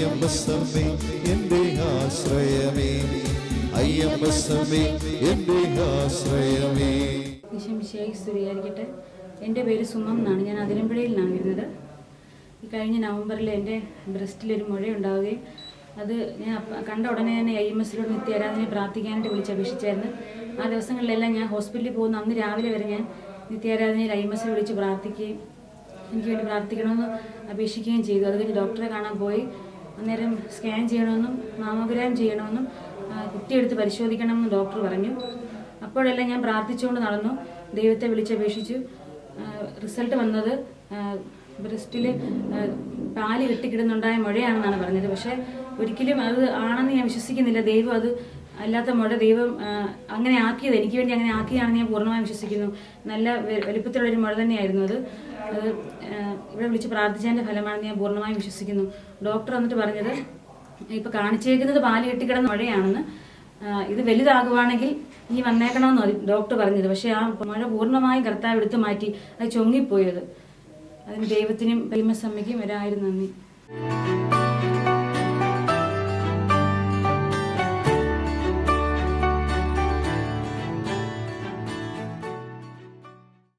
അയ്യമ്പസമ്മേ എന്റെ ആശ്രയമേ. അയ്യമ്പസമ്മേ എന്റെ ആശ്രയമേ. വിഷമിശയായി എന്റെ പേര് സുമം എന്നാണ്. ഞാൻ അതിരമ്പുഴയിൽ നിന്നാണ് വരുന്നത്. ഈ കഴിഞ്ഞ നവംബറിൽ എന്റെ ബ്രസ്റ്റിലൊരു മുഴയുണ്ടാവുകയും അത് ഞാൻ കണ്ട ഉടനെ തന്നെ ഐ എം എസിലോട് നിത്യാരാധനയെ പ്രാർത്ഥിക്കാനായിട്ട് വിളിച്ചപേക്ഷിച്ചായിരുന്നു ആ ദിവസങ്ങളിലെല്ലാം ഞാൻ ഹോസ്പിറ്റലിൽ പോകുന്ന. അന്ന് രാവിലെ വരെ ഞാൻ നിത്യാരാധനയിൽ ഐ എം എസിൽ വിളിച്ച് പ്രാർത്ഥിക്കുകയും എനിക്ക് വേണ്ടി പ്രാർത്ഥിക്കണമെന്ന് അപേക്ഷിക്കുകയും ചെയ്തു. അത് കഴിഞ്ഞ് ഡോക്ടറെ കാണാൻ പോയി. അന്നേരം സ്കാൻ ചെയ്യണമെന്നും മാമോഗ്രാം ചെയ്യണമെന്നും കുട്ടിയെടുത്ത് പരിശോധിക്കണമെന്നും ഡോക്ടർ പറഞ്ഞു. അപ്പോഴെല്ലാം ഞാൻ പ്രാർത്ഥിച്ചുകൊണ്ട് നടന്നു. ദൈവത്തെ വിളിച്ചപേക്ഷിച്ചു. റിസൾട്ട് വന്നത് ബ്രസ്റ്റിൽ പാൽ കെട്ടിക്കിടുന്നുണ്ടായ മഴയാണെന്നാണ് പറഞ്ഞത്. പക്ഷേ ഒരിക്കലും അത് ആണെന്ന് ഞാൻ വിശ്വസിക്കുന്നില്ല. ദൈവം അത് അല്ലാത്ത മഴ ദൈവം അങ്ങനെ ആക്കിയത്. എനിക്ക് വേണ്ടി അങ്ങനെ ആക്കിയതാണെന്ന് ഞാൻ പൂർണമായും വിശ്വസിക്കുന്നു. നല്ല വലിപ്പത്തിലുള്ളൊരു മുഴ തന്നെയായിരുന്നു അത്. അത് ഇവിടെ വിളിച്ച് പ്രാർത്ഥിച്ചതിന്റെ ഫലമാണെന്ന് ഞാൻ പൂർണമായും വിശ്വസിക്കുന്നു. ഡോക്ടർ വന്നിട്ട് പറഞ്ഞത് ഇപ്പൊ കാണിച്ചേക്കുന്നത് പാൽ കെട്ടിക്കിടന്ന മഴയാണെന്ന്. ഇത് വലുതാകുവാണെങ്കിൽ നീ വന്നേക്കണമെന്ന് ഡോക്ടർ പറഞ്ഞത്. പക്ഷെ ആ മഴ പൂർണമായും കർത്താവ് എടുത്തു മാറ്റി അത് ചൊങ്ങിപ്പോയത്. അതിന് ദൈവത്തിനും ദൈവസമ്മയ്ക്കും ഒരായിരം നന്ദി.